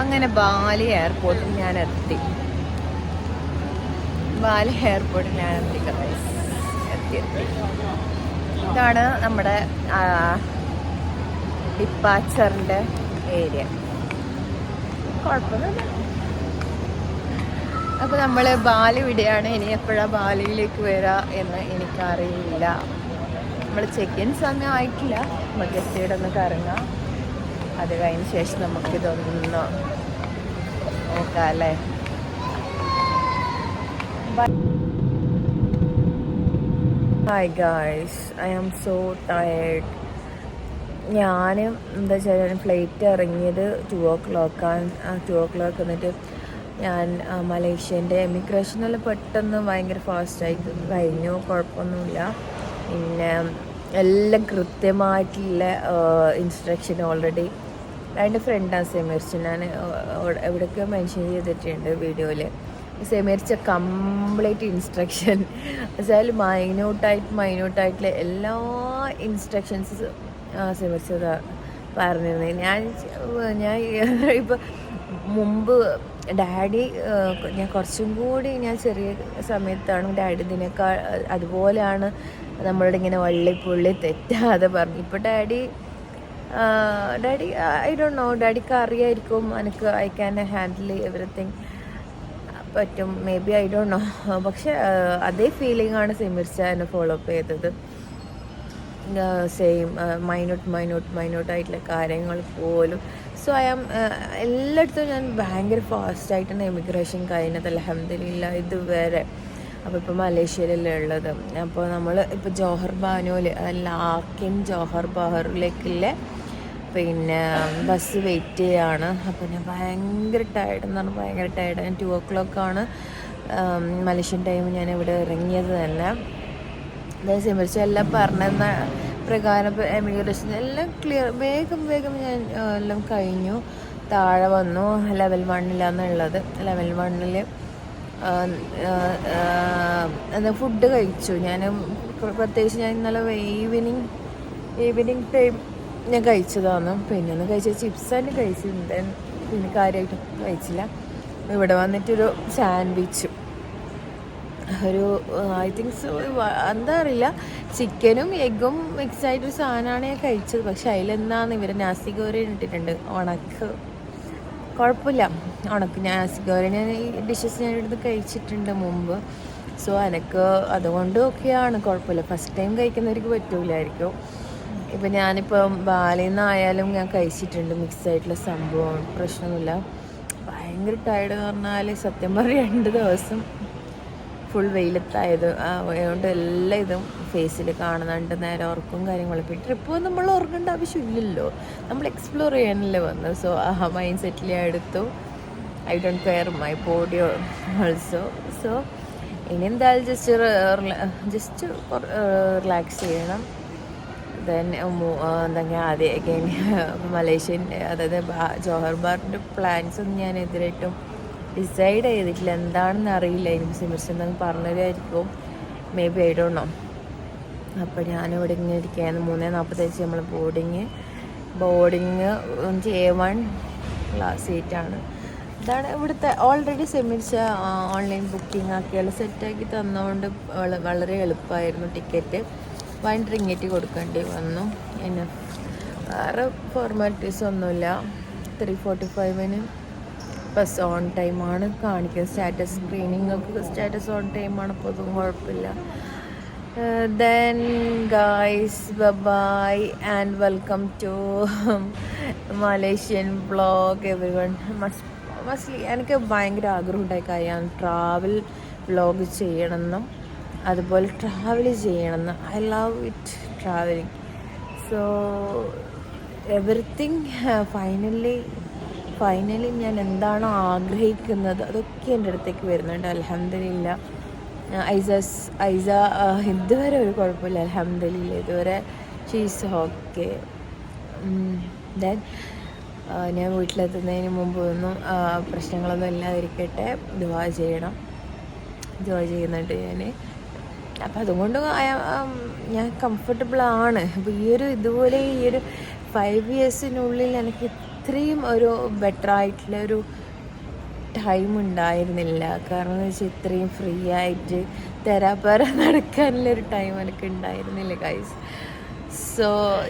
അങ്ങനെ ബാലി എയർപോർട്ടിൽ ഞാൻ എത്തി ബാലി എയർപോർട്ടിൽ ഞാൻ എത്തി. എത്തി എത്തി. ഇതാണ് നമ്മുടെ ഡിപ്പാച്ചറിന്റെ ഏരിയ. കുഴപ്പമൊന്നുമില്ല. അപ്പോൾ നമ്മൾ ബാലി വിടെയാണ്. ഇനി എപ്പോഴാ ബാലിയിലേക്ക് വരിക എന്ന് എനിക്കറിയില്ല. നമ്മൾ ചെക്ക് ഇൻ സമയം ആയിട്ടില്ല നമുക്ക് ജസ്റ്റ് ഒന്ന് കറങ്ങാം. അത് കഴിഞ്ഞ ശേഷം നമുക്കിതൊന്ന് നോക്കാം അല്ലേ hi guys I am so tired ഞാൻ എന്താ വെച്ചാൽ ഫ്ലൈറ്റ് ഇറങ്ങിയത് ടു ഓ ക്ലോക്കാണ് ടു ഓ ക്ലോക്ക് എന്നിട്ട് ഞാൻ മലേഷ്യന്റെ എമിഗ്രേഷനെല്ലാം പെട്ടെന്ന് ഭയങ്കര ഫാസ്റ്റായി കഴിഞ്ഞു. കുഴപ്പമൊന്നുമില്ല. പിന്നെ എല്ലാം കൃത്യമായിട്ടുള്ള ഇൻസ്ട്രക്ഷൻ ഓൾറെഡി എന്റെ ഫ്രണ്ടാണ് സെമീർച്ച് ഞാൻ എവിടെയൊക്കെ മെൻഷൻ ചെയ്തിട്ടുണ്ട് വീഡിയോയിൽ സെമീർച്ച കംപ്ലീറ്റ് ഇൻസ്ട്രക്ഷൻ വെച്ചാൽ മൈന്യൂട്ടായിട്ട് മൈന്യൂട്ടായിട്ടുള്ള എല്ലാ ഇൻസ്ട്രക്ഷൻസ് സെമീർച്ച പറഞ്ഞിരുന്നത് ഞാൻ ഞാൻ ഇപ്പം മുമ്പ് ഡാഡി ഞാൻ കുറച്ചും കൂടി ഞാൻ ചെറിയ സമയത്താണ് ഡാഡി ഇതിനേക്കാൾ അതുപോലെയാണ് നമ്മളുടെ ഇങ്ങനെ വള്ളി പുള്ളി തെറ്റാതെ പറഞ്ഞു. ഇപ്പോൾ daddy daddy I don't know ഡാഡിക്ക് അറിയായിരിക്കും എനിക്ക് ഐ ക്യാൻ ഹാൻഡിൽ എവറിത്തിങ് പറ്റും maybe I don't know പക്ഷെ അതേ ഫീലിംഗ് ആണ് സിമിർച്ച എന്നെ ഫോളോ അപ്പ് ചെയ്തത്. സെയിം മൈനോട്ട് മൈനോട്ട് മൈനോട്ട് ആയിട്ടുള്ള കാര്യങ്ങൾ പോലും. സോ ഐ ആം എല്ലായിടത്തും ഞാൻ ഭയങ്കര ഫാസ്റ്റായിട്ടാണ് എമിഗ്രേഷൻ കഴിഞ്ഞത്. അലഹമില്ല ഇതുവരെ. അപ്പോൾ ഇപ്പോൾ മലേഷ്യയിലല്ലേ ഉള്ളത്. അപ്പോൾ നമ്മൾ ഇപ്പോൾ ജോഹർ ബാനുവിൽ ലാക്കിൻ ജോഹർ ബഹറിലേക്കുള്ള പിന്നെ ബസ് വെയിറ്റ് ചെയ്യാണ്. അപ്പോൾ ഞാൻ ഭയങ്കര ടയർഡ് എന്ന് പറഞ്ഞാൽ ഭയങ്കര ടയർഡ് ഞാൻ ടു ഓ ക്ലോക്കാണ് മലേഷ്യൻ ടൈം ഞാൻ ഇവിടെ ഇറങ്ങിയത് തന്നെ. അതായത് സിമരിച്ച എല്ലാം പറഞ്ഞെന്ന പ്രകാരം എമിഗ്രേഷൻ എല്ലാം ക്ലിയർ വേഗം വേഗം ഞാൻ എല്ലാം കഴിഞ്ഞു. താഴെ വന്നു ലെവൽ വണ്ണിലാന്നുള്ളത് ലെവൽ വണ്ണിൽ എന്താ ഫുഡ് കഴിച്ചു. ഞാൻ പ്രത്യേകിച്ച് ഞാൻ ഇന്നലെ ഈവനിങ് ഈവനിങ് ടൈം ഞാൻ കഴിച്ചതാണ്. പിന്നെ ഒന്ന് കഴിച്ച ചിപ്സ് തന്നെ കഴിച്ചിട്ടുണ്ട്. പിന്നെ കാര്യമായിട്ട് കഴിച്ചില്ല. ഇവിടെ വന്നിട്ടൊരു സാൻഡ്വിച്ചും ഒരു ഐ തിങ്ക് സോ എന്താ അറിയില്ല. ചിക്കനും എഗ്ഗും മിക്സ് ആയിട്ടൊരു സാധനമാണ് ഞാൻ കഴിച്ചത്. പക്ഷെ അതിലെന്താന്ന് നാസി നാസിഗോര ഇട്ടിട്ടുണ്ട്? ഉണക്ക്. കുഴപ്പമില്ല. ഉണക്ക് നാസിഗോര ഞാൻ ഈ ഡിഷസ് ഞാൻ ഇവിടുന്ന് കഴിച്ചിട്ടുണ്ട് മുമ്പ്. സോ എനിക്ക് അതുകൊണ്ട് ഒക്കെയാണ് കുഴപ്പമില്ല. ഫസ്റ്റ് ടൈം കഴിക്കുന്നവർക്ക് പറ്റൂലായിരിക്കും. ഇപ്പം ഞാനിപ്പം ബാലിൽ നിന്നായാലും ഞാൻ കഴിച്ചിട്ടുണ്ട് മിക്സ് ആയിട്ടുള്ള സംഭവം പ്രശ്നമൊന്നുമില്ല. ഭയങ്കര ടയർഡ് എന്ന് പറഞ്ഞാൽ സത്യം പറഞ്ഞാൽ രണ്ട് ദിവസം ഫുൾ വെയിലത്തായത്. അതുകൊണ്ട് എല്ലാ ഇതും ഫേസിൽ കാണുന്നുണ്ട് നേരെ ഉറക്കും കാര്യങ്ങളും. പിന്നെ ട്രിപ്പ് നമ്മൾ ഉറങ്ങേണ്ട ആവശ്യമില്ലല്ലോ. നമ്മൾ എക്സ്പ്ലോർ ചെയ്യാനല്ലേ വന്നത്. സോ ആ മൈൻഡ് സെറ്റിൽ എടുത്തു. I don't care my body also so ഇനി എന്തായാലും ജസ്റ്റ് ജസ്റ്റ് റിലാക്സ് ചെയ്യണം. ദെൻ എന്താ ആദ്യം അഗൈൻ മലേഷ്യൻ അതായത് ജോഹർ ബാറിന്റെ പ്ലാൻസ് ഒന്നും ഞാൻ എതിരായിട്ടും ഡിസൈഡ് ചെയ്തിട്ടില്ല. എന്താണെന്ന് അറിയില്ല. എനിക്ക് എന്തെങ്കിലും പറഞ്ഞതായിരിക്കും. Maybe I don't know അപ്പോൾ ഞാനിവിടെ ഇങ്ങനെ ഇരിക്കുകയാണ്. മൂന്ന് നാൽപ്പത്തഞ്ച് നമ്മൾ boarding boarding A one class സീറ്റാണ് ഇതാണ് ഇവിടുത്തെ ഓൾറെഡി സെമിച്ച ഓൺലൈൻ ബുക്കിംഗ് ആക്കിയാൽ സെറ്റാക്കി തന്നുകൊണ്ട് വള- വളരെ എളുപ്പമായിരുന്നു ടിക്കറ്റ് വൺ റിങ്ങറ്റ് കൊടുക്കേണ്ടി വന്നു. പിന്നെ വേറെ ഫോർമാലിറ്റീസ് ഒന്നുമില്ല. ത്രീ ഫോർട്ടി ഫൈവിന് ബസ് ഓൺ ടൈമാണ് കാണിക്കുന്നത് സ്റ്റാറ്റസ് സ്ക്രീനിങ് ഒക്കെ സ്റ്റാറ്റസ് ഓൺ ടൈമാണ് അപ്പോൾ അതും കുഴപ്പമില്ല. Then guys bye-bye and welcome to Malaysian vlog every one must mostly എനിക്ക് ഭയങ്കര ആഗ്രഹം ഉണ്ടായി. കാര്യം ട്രാവൽ വ്ളോഗ് ചെയ്യണമെന്നും. അതുപോലെ ട്രാവൽ ചെയ്യണമെന്ന് I love it travelling so everything finally finally ഞാൻ എന്താണോ ആഗ്രഹിക്കുന്നത്? അതൊക്കെ എന്റെ അടുത്തേക്ക് വരുന്നുണ്ട്. അലഹമില്ല ഐസസ് ഐസ ഇതുവരെ ഒരു കുഴപ്പമില്ല. അലഹമില്ല ഇതുവരെ ഷീസ് ഓക്കെ ദെൻ ഞാൻ വീട്ടിലെത്തുന്നതിന് മുമ്പ് ഒന്നും പ്രശ്നങ്ങളൊന്നും ഇല്ലാതിരിക്കട്ടെ. ദുവാ ചെയ്യണം. ദുവാ ചെയ്യുന്നുണ്ട് ഞാൻ അപ്പം അതുകൊണ്ട് ഞാൻ കംഫർട്ടബിൾ ആണ്. അപ്പോൾ ഈ ഒരു ഇതുപോലെ ഈ ഒരു ഫൈവ് ഇയേഴ്സിനുള്ളിൽ എനിക്ക് ഇത്രയും ഒരു ബെറ്റർ ആയിട്ടുള്ള ഒരു ടൈം ഉണ്ടായിരുന്നില്ല. കാരണം എന്ന് വെച്ചാൽ ഇത്രയും ഫ്രീ ആയിട്ട് തെരാപ്പര നടക്കാനുള്ളൊരു ടൈം എനിക്ക് ഉണ്ടായിരുന്നില്ല ഗൈസ് സോ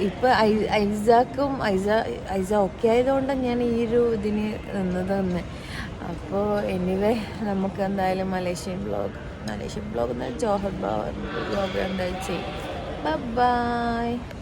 ഇപ്പോൾ ഐ ഐസാക്കും ഐസ ഐസ ഓക്കെ ആയതുകൊണ്ടാണ് ഞാൻ ഈ ഒരു ഇതിന് നിന്നത് തന്നെ അപ്പോൾ എനിവേ നമുക്ക് എന്തായാലും Malaysian blog Malaysian blog Johor blog എന്തായാലും ചെയ്യും. ബൈ